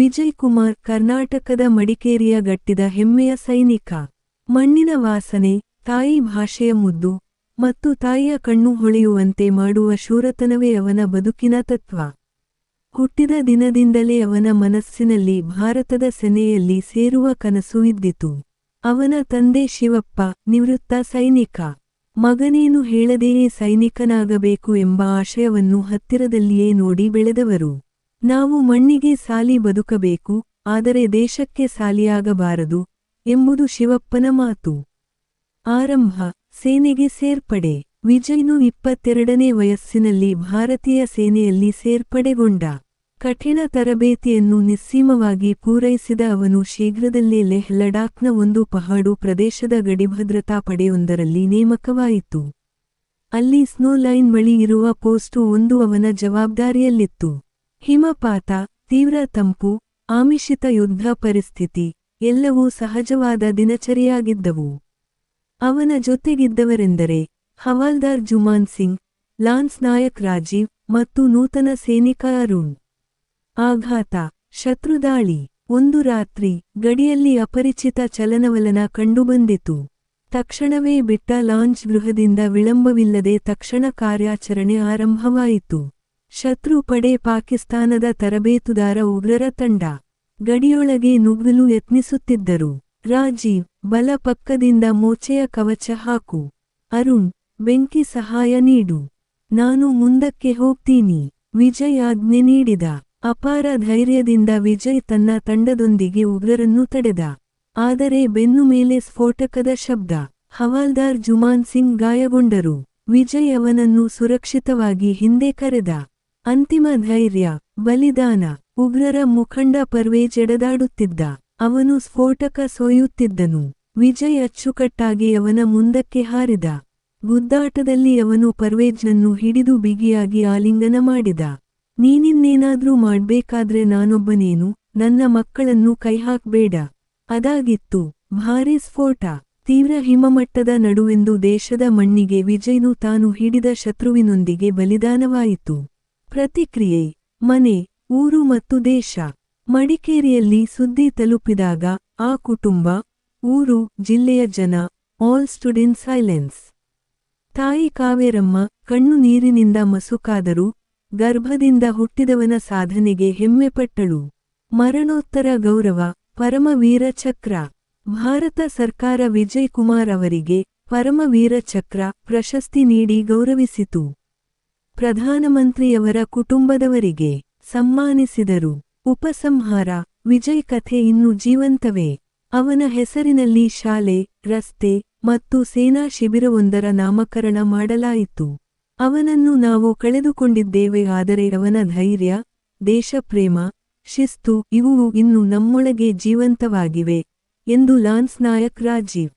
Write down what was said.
ವಿಜಯ್ ಕುಮಾರ್ ಕರ್ನಾಟಕದ ಮಡಿಕೇರಿಯ ಗಟ್ಟಿದ ಹೆಮ್ಮೆಯ ಸೈನಿಕ. ಮಣ್ಣಿನ ವಾಸನೆ, ತಾಯಿ ಭಾಷೆಯ ಮುದ್ದು ಮತ್ತು ತಾಯಿಯ ಕಣ್ಣು ಹೊಳೆಯುವಂತೆ ಮಾಡುವ ಶೂರತನವೇ ಅವನ ಬದುಕಿನ ತತ್ವ. ಹುಟ್ಟಿದ ದಿನದಿಂದಲೇ ಅವನ ಮನಸ್ಸಿನಲ್ಲಿ ಭಾರತದ ಸೆನೆಯಲ್ಲಿ ಸೇರುವ ಕನಸು ಇದ್ದಿತು. ಅವನ ತಂದೆ ಶಿವಪ್ಪ ನಿವೃತ್ತ ಸೈನಿಕ. ಮಗನೇನು ಹೇಳದೆಯೇ ಸೈನಿಕನಾಗಬೇಕು ಎಂಬ ಆಶಯವನ್ನು ಹತ್ತಿರದಲ್ಲಿಯೇ ನೋಡಿ ಬೆಳೆದವರು. ನಾವು ಮಣ್ಣಿಗೆ ಸಾಲಿ ಬದುಕಬೇಕು, ಆದರೆ ದೇಶಕ್ಕೆ ಸಾಲಿಯಾಗಬಾರದು, ಎಂಬುದು ಶಿವಪ್ಪನ ಮಾತು. ಆರಂಭ, ಸೇನೆಗೆ ಸೇರ್ಪಡೆ. ವಿಜಯ್ನು ಇಪ್ಪತ್ತೆರಡನೇ ವಯಸ್ಸಿನಲ್ಲಿ ಭಾರತೀಯ ಸೇನೆಯಲ್ಲಿ ಸೇರ್ಪಡೆಗೊಂಡ. ಕಠಿಣ ತರಬೇತಿಯನ್ನು ನಿಸ್ಸೀಮವಾಗಿ ಪೂರೈಸಿದ ಅವನು ಶೀಘ್ರದಲ್ಲೇ ಲೆಹ್ ಲಡಾಖ್ನ ಒಂದು ಪಹಾಡು ಪ್ರದೇಶದ ಗಡಿಭದ್ರತಾ ಪಡೆಯೊಂದರಲ್ಲಿ ನೇಮಕವಾಯಿತು. ಅಲ್ಲಿ ಸ್ನೋ ಲೈನ್ ಬಳಿ ಇರುವ ಪೋಸ್ಟು ಒಂದು ಅವನ ಜವಾಬ್ದಾರಿಯಲ್ಲಿತ್ತು. ಹಿಮಪಾತ, ತೀವ್ರ ತಂಪು, ಆಮಿಷಿತ ಯುದ್ಧ ಪರಿಸ್ಥಿತಿ, ಎಲ್ಲವೂ ಸಹಜವಾದ ದಿನಚರಿಯಾಗಿದ್ದವು. ಅವನ ಜೊತೆಗಿದ್ದವರೆಂದರೆ ಹವಾಲ್ದಾರ್ ಜುಮಾನ್ ಸಿಂಗ್, ಲಾನ್ಸ್ ನಾಯಕ್ ರಾಜೀವ್ ಮತ್ತು ನೂತನ ಸೈನಿಕ ಅರುಣ್. ಆಘಾತ ಶತ್ರುದಾಳಿ ಒಂದು ರಾತ್ರಿ ಗಡಿಯಲ್ಲಿ ಅಪರಿಚಿತ ಚಲನವಲನ ಕಂಡುಬಂದಿತು. ತಕ್ಷಣವೇ ಬಿಟ್ಟ ಲಾಂಚ್ ಗೃಹದಿಂದ ವಿಳಂಬವಿಲ್ಲದೆ ತಕ್ಷಣ ಕಾರ್ಯಾಚರಣೆ ಆರಂಭವಾಯಿತು. ಶತ್ರು ಪಡೆ ಪಾಕಿಸ್ತಾನದ ತರಬೇತುದಾರ ಉಗ್ರರ ತಂಡ. ಗಡಿಯೊಳಗೆ ನುಗ್ಗಲು ಯತ್ನಿಸುತ್ತಿದ್ದರು. ರಾಜೀವ್, ಬಲ ಪಕ್ಕದಿಂದ ಮೋಚೆಯ ಕವಚ ಹಾಕು. ಅರುಣ್, ಬೆಂಕಿ ಸಹಾಯ ನೀಡು. ನಾನು ಮುಂದಕ್ಕೆ ಹೋಗ್ತೀನಿ. ವಿಜಯ್ ಆಜ್ಞೆ ನೀಡಿದ. ಅಪಾರ ಧೈರ್ಯದಿಂದ ವಿಜಯ್ ತನ್ನ ತಂಡದೊಂದಿಗೆ ಉಗ್ರರನ್ನು ತಡೆದ. ಆದರೆ ಬೆನ್ನು ಮೇಲೆ ಸ್ಫೋಟಕದ ಶಬ್ದ. ಹವಾಲ್ದಾರ್ ಜುಮಾನ್ ಸಿಂಗ್ ಗಾಯಗೊಂಡರು. ವಿಜಯ್ ಅವನನ್ನು ಸುರಕ್ಷಿತವಾಗಿ ಹಿಂದೆ ಕರೆದ. ಅಂತಿಮ ಧೈರ್ಯ, ಬಲಿದಾನ. ಉಗ್ರರ ಮುಖಂಡ ಪರ್ವೇಜ್ ಜಡದಾಡುತ್ತಿದ್ದ. ಅವನು ಸ್ಫೋಟಕ ಸೋಯುತ್ತಿದ್ದನು. ವಿಜಯ್ ಅಚ್ಚುಕಟ್ಟಾಗಿ ಅವನ ಮುಂದಕ್ಕೆ ಹಾರಿದ. ಗುದ್ದಾಟದಲ್ಲಿ ಅವನು ಪರ್ವೇಜ್ನನ್ನು ಹಿಡಿದು ಬಿಗಿಯಾಗಿ ಆಲಿಂಗನ ಮಾಡಿದ. ನೀನಿನ್ನೇನಾದ್ರೂ ಮಾಡ್ಬೇಕಾದ್ರೆ ನಾನೊಬ್ಬನೇನು, ನನ್ನ ಮಕ್ಕಳನ್ನು ಕೈಹಾಕ್ಬೇಡ. ಅದಾಗಿತ್ತು. ಭಾರಿ ಸ್ಫೋಟ. ತೀವ್ರ ಹಿಮಮಟ್ಟದ ನಡುವೆಂದು ದೇಶದ ಮಣ್ಣಿಗೆ ವಿಜಯ್ನು ತಾನು ಹಿಡಿದ ಶತ್ರುವಿನೊಂದಿಗೆ ಬಲಿದಾನವಾಯಿತು. ಪ್ರತಿಕ್ರಿಯೆ, ಮನೆ, ಊರು ಮತ್ತು ದೇಶ. ಮಡಿಕೇರಿಯಲ್ಲಿ ಸುದ್ದಿ ತಲುಪಿದಾಗ ಆ ಕುಟುಂಬ, ಊರು, ಜಿಲ್ಲೆಯ ಜನ ಆಲ್ ಸ್ಟುಡೆಂಟ್ ಸೈಲೆನ್ಸ್ ತಾಯಿ ಕಾವೇರಮ್ಮ ಕಣ್ಣು ನೀರಿನಿಂದ ಮಸುಕಾದರೂ, ಗರ್ಭದಿಂದ ಹುಟ್ಟಿದವನ ಸಾಧನೆಗೆ ಹೆಮ್ಮೆಪಟ್ಟಳು ಮರಣೋತ್ತರ ಗೌರವ, ಪರಮವೀರ ಚಕ್ರ. ಭಾರತ ಸರ್ಕಾರ ವಿಜಯ್ ಕುಮಾರ್ ಅವರಿಗೆ ಪರಮವೀರ ಚಕ್ರ ಪ್ರಶಸ್ತಿ ನೀಡಿ ಗೌರವಿಸಿತು. ಪ್ರಧಾನಮಂತ್ರಿಯವರ ಕುಟುಂಬದವರಿಗೆ ಸಮ್ಮಾನಿಸಿದರು. ಉಪಸಂಹಾರ, ವಿಜಯ್ ಕಥೆ ಇನ್ನೂ ಜೀವಂತವೇ? ಅವನ ಹೆಸರಿನಲ್ಲಿ ಶಾಲೆ, ರಸ್ತೆ ಮತ್ತು ಸೇನಾ ಶಿಬಿರವೊಂದರ ನಾಮಕರಣ ಮಾಡಲಾಯಿತು. ಅವನನ್ನು ನಾವು ಕಳೆದುಕೊಂಡಿದ್ದೇವೆ, ಆದರೆ ಅವನ ಧೈರ್ಯ, ದೇಶಪ್ರೇಮ, ಶಿಸ್ತು ಇವು ಇನ್ನು ನಮ್ಮೊಳಗೆ ಜೀವಂತವಾಗಿವೆ ಎಂದು ಲಾನ್ಸ್ ನಾಯಕ್ ರಾಜೀವ್